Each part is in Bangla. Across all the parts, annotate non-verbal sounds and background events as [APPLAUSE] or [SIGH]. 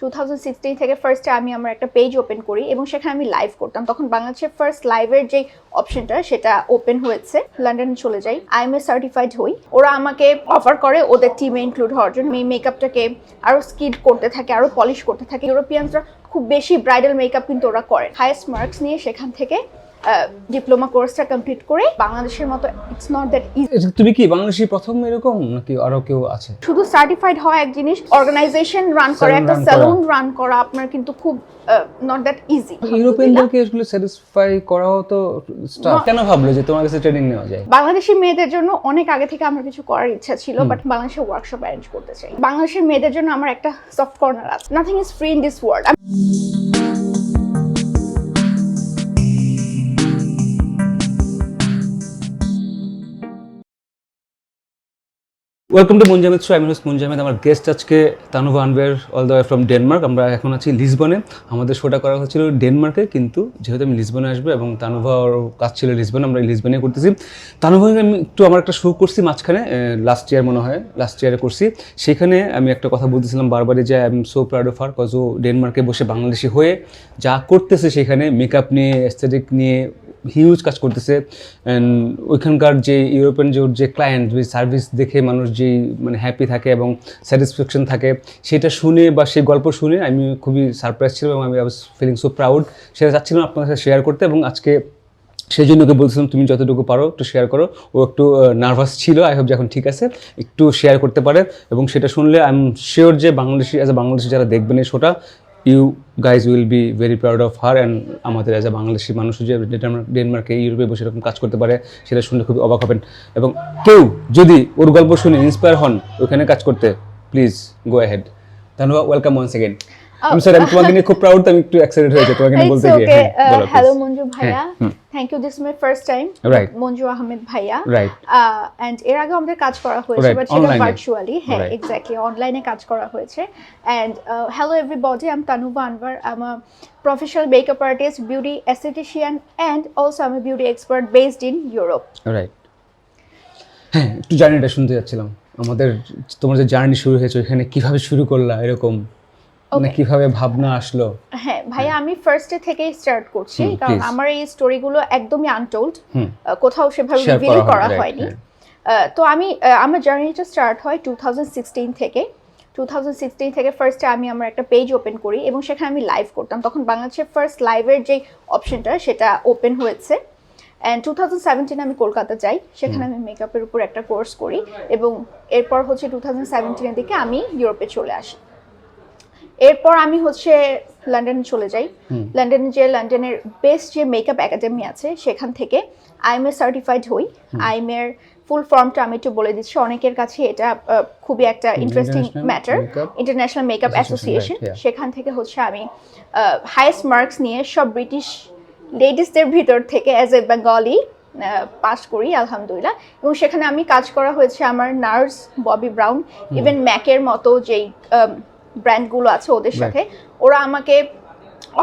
টু থেকে ফার্স্টে আমি আমার একটা পেজ ওপেন করি এবং সেখানে আমি লাইভ করতাম। তখন বাংলাদেশের ফার্স্ট লাইভের যে অপশনটা সেটা ওপেন হয়েছে। লন্ডনে চলে যাই। আই এম এ সার্টিফাইড হই। ওরা আমাকে অফার করে, ওদের টিমে ইনক্লুড হওয়ার জন্য। আমি মেকআপটাকে আরও স্কিড করতে থাকে আরও পলিশ করতে থাকে। ইউরোপিয়ানসরা খুব বেশি ব্রাইডাল মেকআপ কিন্তু ওরা করে। হায়েস্ট মার্কস নিয়ে সেখান থেকে ডিপ্লোমা কোর্সটা কমপ্লিট করে বাংলাদেশের মতো ইটস নট দ্যাট ইজি তুমি কি বাংলাদেশি প্রথম এরকম নাকি আরও কেউ আছে? শুধু সার্টিফাইড হওয়া এক জিনিস অর্গানাইজেশন রান করা একটা। স্যালুন রান করা। আপনার কিন্তু খুব নট দ্যাট ইজি ইউরোপিয়ানদেরকে আসলে স্যাটিসফাই করাও তো। কেন ভাবলো যে তোমার কাছে ট্রেনিং নেওয়া যায়? বাংলাদেশি মেয়েদের জন্য অনেক আগে থেকে আমার কিছু করার ইচ্ছা ছিল বাট বাংলাদেশে ওয়ার্কশপ অ্যারেঞ্জ করতে চাই। বাংলাদেশের মেয়েদের জন্য আমার একটা সফট কর্নার আছে। Nothing is free in this world welcome to Munjamid show আমি হোস্ট মুনজামিদ আমার গেস্ট আজকে Tanuva Anwar all the way from Denmark আমরা এখন আছি লিসবনে আমাদের শোটা করা হচ্ছিল ডেনমার্কে কিন্তু যেহেতু আমি লিসবনে আসব এবং তানুভা ওর কাজ ছিল লিসবনে আমরা লিসবনে করতেছি। তানুভাকে আমি একটু আমার একটা শো করছি মাঝখানে লাস্ট ইয়ার মনে হয় লাস্ট ইয়ারে করছি। সেখানে আমি একটা কথা বলতেছিলাম বারবারই যে I am so proud of her cause ও ডেনমার্কে বসে বাংলাদেশি হয়ে যা করতেছে সেখানে মেকআপ নিয়ে এস্থেটিক নিয়ে হিউজ কাজ করতেছে। অ্যান্ড ওইখানকার যে ইউরোপিয়ান যে যে ক্লায়েন্ট যে সার্ভিস দেখে মানুষ যেই মানে হ্যাপি থাকে এবং স্যাটিসফ্যাকশন থাকে, সেটা শুনে বা সেই গল্প শুনে আমি খুবই সারপ্রাইজ ছিলাম এবং আমি ফিলিং সো প্রাউড সেটা চাচ্ছিলাম আপনার সাথে শেয়ার করতে এবং আজকে সেই জন্য ওকে বলছিলাম, তুমি যতটুকু পারো একটু শেয়ার করো। ও একটু নার্ভাস ছিল আই হোপ যে এখন ঠিক আছে। একটু শেয়ার করতে পারে এবং সেটা শুনলে আই এম শিওর যে বাংলাদেশি অ্যাজ এ বাংলাদেশি যারা দেখবেন এই শোটা you guys will be very proud of her and আমাদের অ্যাজ এ বাংলাদেশি মানুষ যে ডেনমার্ক- ইউরোপে বসে এরকম কাজ করতে পারে, সেটা শুনলে খুবই অবাক হবেন। এবং কেউ যদি ওর গল্প শুনে ইন্সপায়ার হন, ওখানে কাজ করতে প্লিজ গো অ্যাহেড ধন্যবাদ ওয়েলকাম ওয়ান্স এগেন আমি স্যার আমি [LAUGHS] তোমাকে নিয়ে খুব প্রাউড আমি একটু এক্সাইটেড হয়েছে তোমাকে নিয়ে বলতে গিয়ে। হ্যাঁ, হ্যালো মঞ্জু ভাইয়া thank you this my first time Right. Manju Ahmed ভাইয়া Right. অ্যান্ড এর আগে আমাদের কাজ করা হয়েছে বাট সেটা ভার্চুয়ালি হ্যাঁ Right. এক্স্যাক্টলি অনলাইনে কাজ করা হয়েছে। And hello everybody I'm Tanuva Anwar I'm a professional makeup artist beauty aesthetician and also I'm a beauty expert based in Europe right হ্যাঁ একটু জার্নিটা শুনতে যাচ্ছিলাম। আমাদের তোমার যে জার্নি শুরু হয়েছে ওইখানে কীভাবে শুরু করলা এরকম? মানে কীভাবে ভাবনা আসলো? হ্যাঁ ভাইয়া আমি ফার্স্টে থেকেই স্টার্ট করছি কারণ আমার এই স্টোরিগুলো একদমই আনটোল্ড কোথাও সেভাবে রিভিল করা হয়নি, হ্যাঁ। তো আমি আমার জার্নিটা স্টার্ট হয় টু থেকে। টু থেকে ফার্স্টে আমি আমার একটা পেজ ওপেন করি এবং সেখানে আমি লাইভ করতাম। তখন বাংলাদেশের ফার্স্ট লাইভের যে অপশনটা সেটা ওপেন হয়েছে। অ্যান্ড টু থাউজেন্ড সেভেন্টিনে আমি কলকাতা যাই সেখানে আমি মেকআপের উপর একটা কোর্স করি এবং এরপর হচ্ছে টু থাউজেন্ড সেভেন্টিনের দিকে আমি ইউরোপে চলে আসি। এরপর আমি হচ্ছে লন্ডনে চলে যাই। লন্ডনে যে লন্ডনের বেস্ট যে মেকআপ একাডেমি আছে সেখান থেকে আইএমএ সার্টিফাইড হই। আইএমএর ফুল ফর্মটা আমি একটু বলে দিচ্ছি। অনেকের কাছে এটা খুবই একটা interesting matter international makeup association সেখান থেকে হচ্ছে আমি হাইয়েস্ট মার্কস নিয়ে সব ব্রিটিশ লেডিসদের ভিতর থেকে অ্যাজ এ বেঙ্গলি পাস করি আলহামদুলিল্লাহ। এবং সেখানে আমি কাজ করা হয়েছে আমার নার্স ববি ব্রাউন। ইভেন ম্যাকের মতো যেই ব্র্যান্ডগুলো আছে ওদের সাথে ওরা আমাকে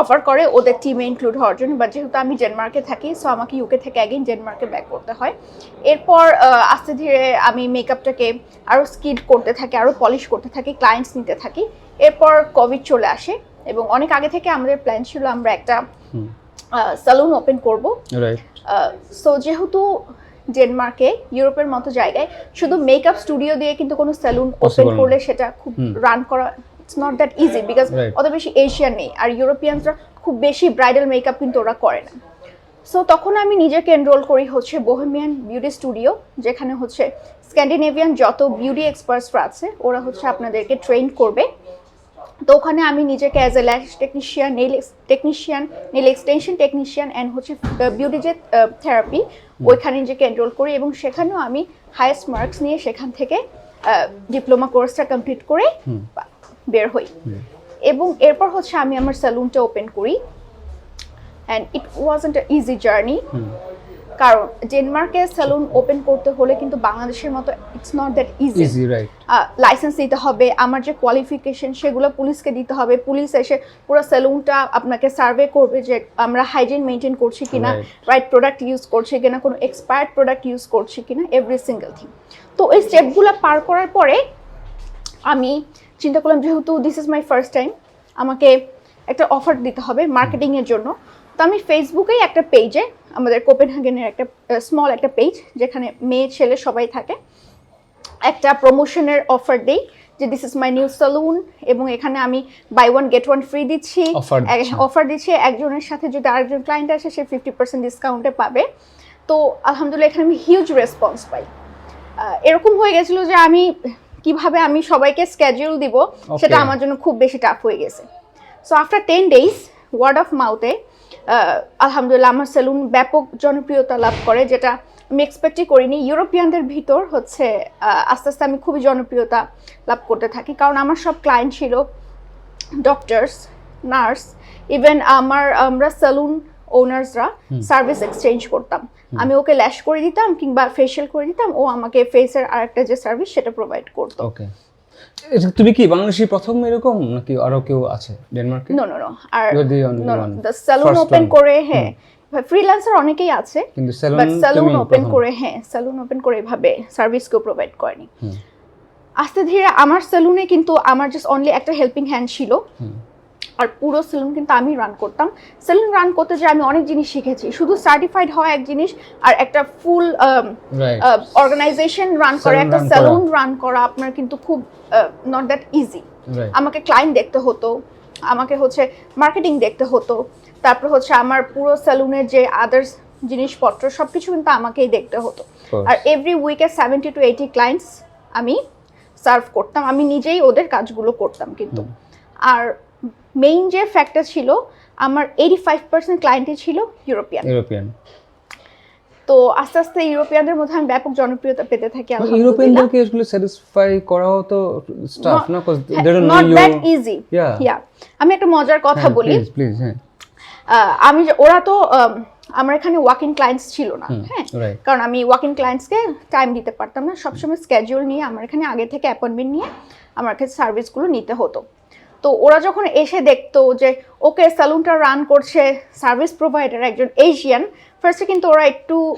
অফার করে ওদের টিমে ইনক্লুড হওয়ার জন্য বাট যেহেতু আমি ডেনমার্কে থাকি সো আমাকে ইউকে থেকে অ্যাগেন ডেনমার্কে ব্যাক করতে হয়। এরপর আস্তে ধীরে আমি মেকআপটাকে আরও স্কিড করতে থাকি আরও পলিশ করতে থাকি ক্লায়েন্টস নিতে থাকি। এরপর কোভিড চলে আসে এবং অনেক আগে থেকে আমাদের প্ল্যান ছিল আমরা একটা সালুন ওপেন করব। সো যেহেতু ডেনমার্কে ইউরোপের মতো জায়গায় শুধু মেকআপ স্টুডিও দিয়ে কিন্তু কোনো স্যালুন ওপেন করলে সেটা খুব রান করা it's not that easy because অত বেশি এশিয়ান নেই। আর ইউরোপিয়ানসরা খুব বেশি ব্রাইডাল মেকআপ কিন্তু ওরা করে না। সো তখন আমি নিজেকে এনরোল করি হচ্ছে বোহেমিয়ান বিউটি স্টুডিও যেখানে হচ্ছে স্ক্যান্ডিনেভিয়ান যত বিউটি এক্সপার্টসরা আছে ওরা হচ্ছে আপনাদেরকে ট্রেন করবে। তো ওখানে আমি নিজেকে as a lash technician nail technician nail extension technician and হচ্ছে বিউটি যে থেরাপি ওইখানে নিজেকে এনরোল করি এবং সেখানেও আমি হায়েস্ট মার্কস নিয়ে সেখান থেকে ডিপ্লোমা কোর্সটা কমপ্লিট করে বের হই। এবং এরপর হচ্ছে আমি আমার স্যালুনটা ওপেন করি। And it wasn't a easy journey কারণ ডেনমার্কে স্যালুন ওপেন করতে হলে কিন্তু বাংলাদেশের মতো it's not that easy licence দিতে হবে আমার যে কোয়ালিফিকেশন সেগুলো পুলিশকে দিতে হবে। পুলিশ এসে পুরো সেলুনটা আপনাকে সার্ভে করবে যে আমরা হাইজিন মেনটেন করছি কিনা. রাইট প্রোডাক্ট ইউজ করছি কিনা কোনো এক্সপায়ার্ড প্রোডাক্ট ইউজ করছি কিনা এভরি সিঙ্গেল থিং তো ওই স্টেপগুলো পার করার পরে আমি চিন্তা করলাম যেহেতু this is my first time আমাকে একটা অফার দিতে হবে মার্কেটিংয়ের জন্য। তো আমি ফেসবুকেই একটা পেজে আমাদের কোপেন কোপেনহাগেনের একটা স্মল একটা পেজ যেখানে মেয়ে ছেলে সবাই থাকে একটা প্রমোশনের অফার দেই যে this is my new salon এবং এখানে আমি buy one get one free দিচ্ছি। অফার দিচ্ছি একজনের সাথে যদি আরেকজন ক্লায়েন্ট আসে সে ফিফটি পার্সেন্ট ডিসকাউন্টে পাবে। তো আলহামদুলিল্লাহ এখানে আমি হিউজ রেসপন্স পাই। এরকম হয়ে গেছিল যে আমি কীভাবে আমি সবাইকে স্কেডিউল দিব সেটা আমার জন্য খুব বেশি টাফ হয়ে গেছে। So after ten days word of মাউথে আলহামদুলিল্লাহ আমার সেলুন ব্যাপক জনপ্রিয়তা লাভ করে যেটা আমি এক্সপেক্টই করিনি। ইউরোপিয়ানদের ভিতর হচ্ছে আস্তে আস্তে আমি খুবই জনপ্রিয়তা লাভ করতে থাকি। কারণ আমার সব ক্লায়েন্ট ছিল ডক্টরস নার্স ইভেন আমার আমরা সেলুন ওনার্সরা সার্ভিস এক্সচেঞ্জ করতাম। আমি ওকে ল্যাশ করে দিতাম কিংবা ফেশিয়াল করে দিতাম ও আমাকে ফেসের আরেকটা যে সার্ভিস সেটা প্রোভাইড করতো। ওকে তুমি কি বাংলাদেশি প্রথম এরকম নাকি আরও কেউ আছে ডেনমার্কে নো নো নো আর. দ্য স্যালুন ওপেন করে হ্যাঁ। ফ্রিল্যান্সার অনেকেই আছে কিন্তু সেলুন ওপেন করে হ্যাঁ স্যালুন ওপেন করে এভাবে সার্ভিস কেউ প্রোভাইড করেনি। আস্তে ধীরে আমার সেলুনে কিন্তু আমার জাস্ট অনলি একটা হেল্পিং হ্যান্ড ছিল। আর পুরো সেলুন কিন্তু আমি রান করতাম। সেলুন রান করতে যে আমি অনেক জিনিস শিখেছি। শুধু সার্টিফাইড হওয়া এক জিনিস আর একটা ফুল অর্গানাইজেশন রান করা একটা সেলুন রান করা। আপনার কিন্তু খুব নট দ্যাট ইজি আমাকে ক্লায়েন্ট দেখতে হতো। আমাকে হচ্ছে মার্কেটিং দেখতে হতো। তারপর হচ্ছে আমার পুরো সেলুনের যে আদার্স জিনিসপত্র সব কিছু কিন্তু আমাকেই দেখতে হতো। আর এভরি উইকে সেভেন্টি টু এইটি ক্লায়েন্টস আমি সার্ভ করতাম। আমি নিজেই ওদের কাজগুলো করতাম কিন্তু। আর মেইন যে ফ্যাক্টর ছিল আমার এইটি ফাইভ পার্সেন্ট ক্লায়েন্টই ছিল ইউরোপিয়ান ইউরোপিয়ান তো আস্তে আস্তে ইউরোপিয়ানদের মধ্যে আমি ব্যাপক জনপ্রিয়তা পেতে থাকি ইউরোপিয়ানদেরকে আসলে স্যাটিসফাই করাও তো স্টাফ না? Cause they don't know not that easy Yeah. Yeah আমি একটা মজার কথা বলি। প্লিজ প্লিজ হ্যাঁ। আহ, আমি ওরা তো আমার এখানে ওয়াকিং ক্লায়েন্টস ছিল না। হ্যাঁ। কারণ আমি ওয়াকিং ক্লায়েন্টসকে টাইম দিতে পারতাম না। সবসময় স্কেডিউল নিয়ে আমার এখানে আগে থেকে অ্যাপয়েন্টমেন্ট নিয়ে আমার কাছে সার্ভিসগুলো নিতে হতো। তো ওরা যখন এসে দেখতো যে ওকে স্যালুনটা রান করছে সার্ভিস প্রোভাইডার একজন এশিয়ান ফার্স্টে কিন্তু ওরা একটু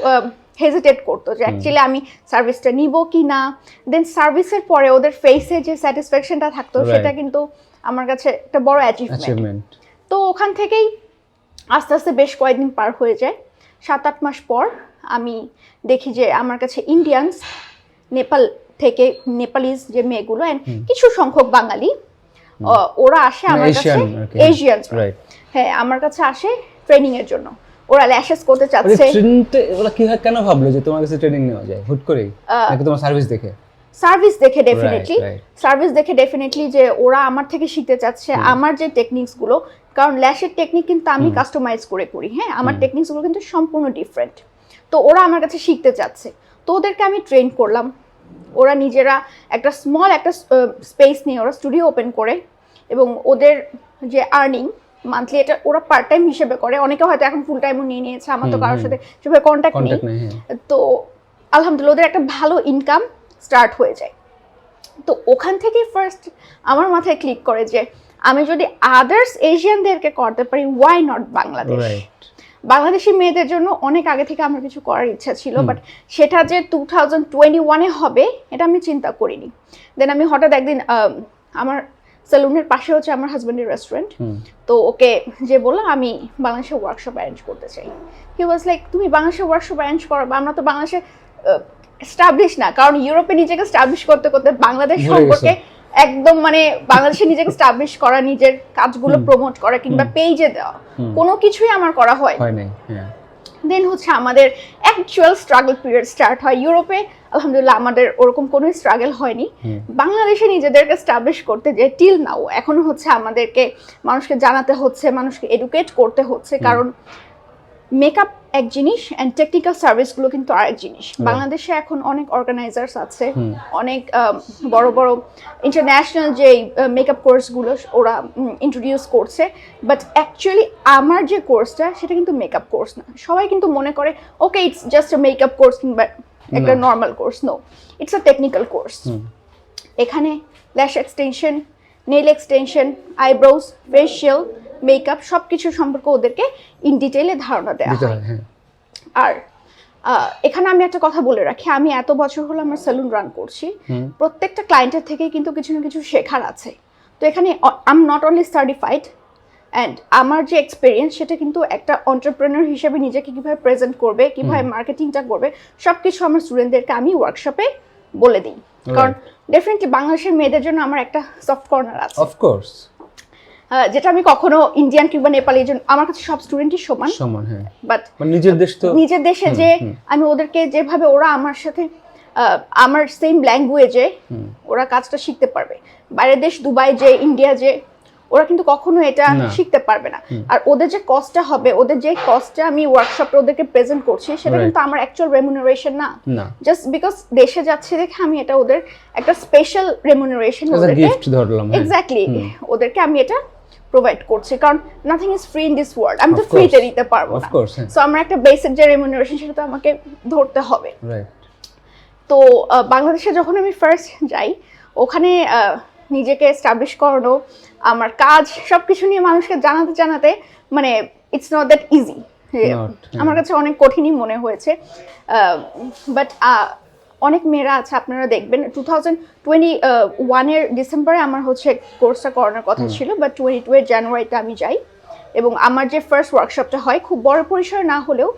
হেজিটেট করতো যে অ্যাকচুয়ালি আমি সার্ভিসটা নিব কি না? দেন সার্ভিসের পরে ওদের ফেসে যে স্যাটিসফ্যাকশনটা থাকতো সেটা কিন্তু আমার কাছে একটা বড় অ্যাচিভমেন্ট তো ওখান থেকেই আস্তে আস্তে বেশ কয়েকদিন পার হয়ে যায়। সাত আট মাস পর আমি দেখি যে আমার কাছে ইন্ডিয়ানস নেপাল থেকে নেপালিজ যে মেয়েগুলো অ্যান্ড কিছু সংখ্যক বাঙালি ওরা আসে আমার কাছে এশিয়ান হ্যাঁ আমার কাছে আসে ট্রেনিং এর জন্য। ওরা ল্যাশেস করতে চাচ্ছে। ট্রেনিংতে ওরা কি কেন ভাবলো যে তোমার কাছে ট্রেনিং নেওয়া যায়? হুট করেই? নাকি তোমার সার্ভিস দেখে? সার্ভিস দেখে ডেফিনেটলি সার্ভিস দেখে ডেফিনেটলি যে ওরা আমার থেকে শিখতে চাচ্ছে আমার যে টেকনিক্সগুলো। কারণ ল্যাশের টেকনিক কিন্তু আমি কাস্টমাইজ করে করি হ্যাঁ? আমার টেকনিক্সগুলো কিন্তু সম্পূর্ণ ডিফারেন্ট তো ওরা আমার কাছে শিখতে চাচ্ছে। তো ওদেরকে আমি ট্রেন করলাম। ওরা নিজেরা একটা স্মল একটা স্পেস নিয়ে ওরা স্টুডিও ওপেন করে এবং ওদের যে আর্নিং মান্থলি এটা ওরা পার্ট টাইম হিসেবে করে। অনেকে হয়তো এখন ফুল টাইমও নিয়ে নিয়েছে আমার তো কারোর সাথে সেভাবে কন্ট্যাক্ট নেই। হ্যাঁ। তো আলহামদুলিল্লাহ ওদের একটা ভালো ইনকাম স্টার্ট হয়ে যায়। তো ওখান থেকেই ফার্স্ট আমার মাথায় ক্লিক করে যে আমি যদি আদার্স এশিয়ানদেরকে করতে পারি ওয়াই নট বাংলাদেশ বাংলাদেশি মেয়েদের জন্য অনেক আগে থেকে আমার কিছু করার ইচ্ছা ছিল বাট সেটা যে টু থাউজেন্ড টোয়েন্টি ওয়ানে হবে এটা আমি চিন্তা করিনি। দেন আমি হঠাৎ একদিন আম, আমার সেলুনের পাশে হচ্ছে আমার হাজব্যান্ডের রেস্টুরেন্ট তো ওকে যে বলল আমি বাংলাদেশে ওয়ার্কশপ অ্যারেঞ্জ করতে চাই। হি ওয়াজ লাইক তুমি বাংলাদেশে ওয়ার্কশপ অ্যারেঞ্জ করো বা আমরা তো বাংলাদেশে স্টাবলিশ না কারণ ইউরোপে নিজেকে স্টাবলিশ করতে করতে বাংলাদেশ সম্পর্কে একদম মানে বাংলাদেশে নিজেকে স্টাবলিশ করা নিজের কাজগুলো প্রমোট করা কিংবা পেজে দেওয়া কোনো কিছুই আমার করা হয় নাই হ্যাঁ। দেন হচ্ছে আমাদের অ্যাকচুয়াল স্ট্রাগল পিরিয়ড স্টার্ট হয়। ইউরোপে আলহামদুলিল্লাহ আমাদের ওরকম কোনো স্ট্রাগল হয়নি। বাংলাদেশে নিজেদেরকে স্টাবলিশ করতে যে টিল নাও এখনও হচ্ছে আমাদেরকে মানুষকে জানাতে হচ্ছে মানুষকে এডুকেট করতে হচ্ছে। কারণ মেকআপ এক জিনিস অ্যান্ড টেকনিক্যাল সার্ভিসগুলো কিন্তু আরেক জিনিস। বাংলাদেশে এখন অনেক অর্গানাইজার্স আছে অনেক বড় বড় ইন্টারন্যাশনাল যে মেকআপ কোর্সগুলো ওরা ইন্ট্রোডিউস করছে। বাট অ্যাকচুয়ালি আমার যে কোর্সটা সেটা কিন্তু মেকআপ কোর্স না। সবাই কিন্তু মনে করে okay it's just a makeup course কিংবা একটা normal course no it's a technical course এখানে lash extension nail extension eyebrows facial makeup সব কিছু সম্পর্কে ওদেরকে ইন ডিটেলে ধারণা দেওয়া হয় হয়। আর এখানে আমি একটা কথা বলে রাখি আমি এত বছর হলো আমার সেলুন রান করছি প্রত্যেকটা ক্লায়েন্টের থেকেই কিন্তু কিছু না কিছু শেখার আছে। তো এখানে I'm not only certified and আমার যে এক্সপিরিয়েন্স সেটা কিন্তু একটা অন্টারপ্রেনার হিসেবে নিজেকে কীভাবে প্রেজেন্ট করবে কীভাবে মার্কেটিংটা করবে সব কিছু আমার স্টুডেন্টদেরকে আমি ওয়ার্কশপে বলে দিই। কারণ ডেফিনেটলি বাংলাদেশের মেয়েদের জন্য আমার একটা সফট কর্নার আছে। অফকোর্স যেটা আমি কখনো ইন্ডিয়ান কিংবা নেপালি আমার কাছে সব স্টুডেন্টই সমান। সমান হ্যাঁ। বাট মানে নিজের দেশ তো নিজের দেশে যে আমি ওদেরকে যেভাবে ওরা আমার সাথে আমার সেম ল্যাঙ্গুয়েজে ওরা কাজটা শিখতে পারবে। বাইরের দেশ দুবাই যে ইন্ডিয়া যে ওরা কিন্তু কখনো এটা। শিখতে পারবে না। আর ওদের যে কস্টটা হবে ওদের যে কস্টটা আমি ওয়ার্কশপে ওদেরকে প্রেজেন্ট করছি সেটা কিন্তু আমার অ্যাকচুয়াল রেমুনারেশন না। জাস্ট বিকজ দেশে যাচ্ছে দেখে আমি এটা ওদের একটা স্পেশাল রেমুনারেশন ওদেরকে হ্যাঁ। এক্স্যাক্টলি ওদেরকে আমি এটা প্রোভাইড করছি কারণ nothing is free in this world আমি তো ফ্রিতে দিতে পারব না। হ্যাঁ। সো আমার একটা বেসিক যে রেমুনারেশন সেটা তো আমাকে ধরতে হবে। তো বাংলাদেশে যখন আমি ফার্স্ট যাই ওখানে নিজেকে এস্টাবলিশ করানো আমার কাজ সব কিছু নিয়ে মানুষকে জানাতে জানাতে মানে ইটস নট দ্যাট ইজি হ্যাঁ। আমার কাছে অনেক কঠিনই মনে হয়েছে। বাট অনেক মেয়েরা আছে আপনারা দেখবেন। টু থাউজেন্ড টোয়েন্টি ওয়ানের ডিসেম্বরে আমার হচ্ছে কোর্সটা করানোর কথা ছিল বা টোয়েন্টি টু এর জানুয়ারিতে আমি যাই। এবং আমার যে ফার্স্ট ওয়ার্কশপটা হয় খুব বড় পরিসরে না হলেও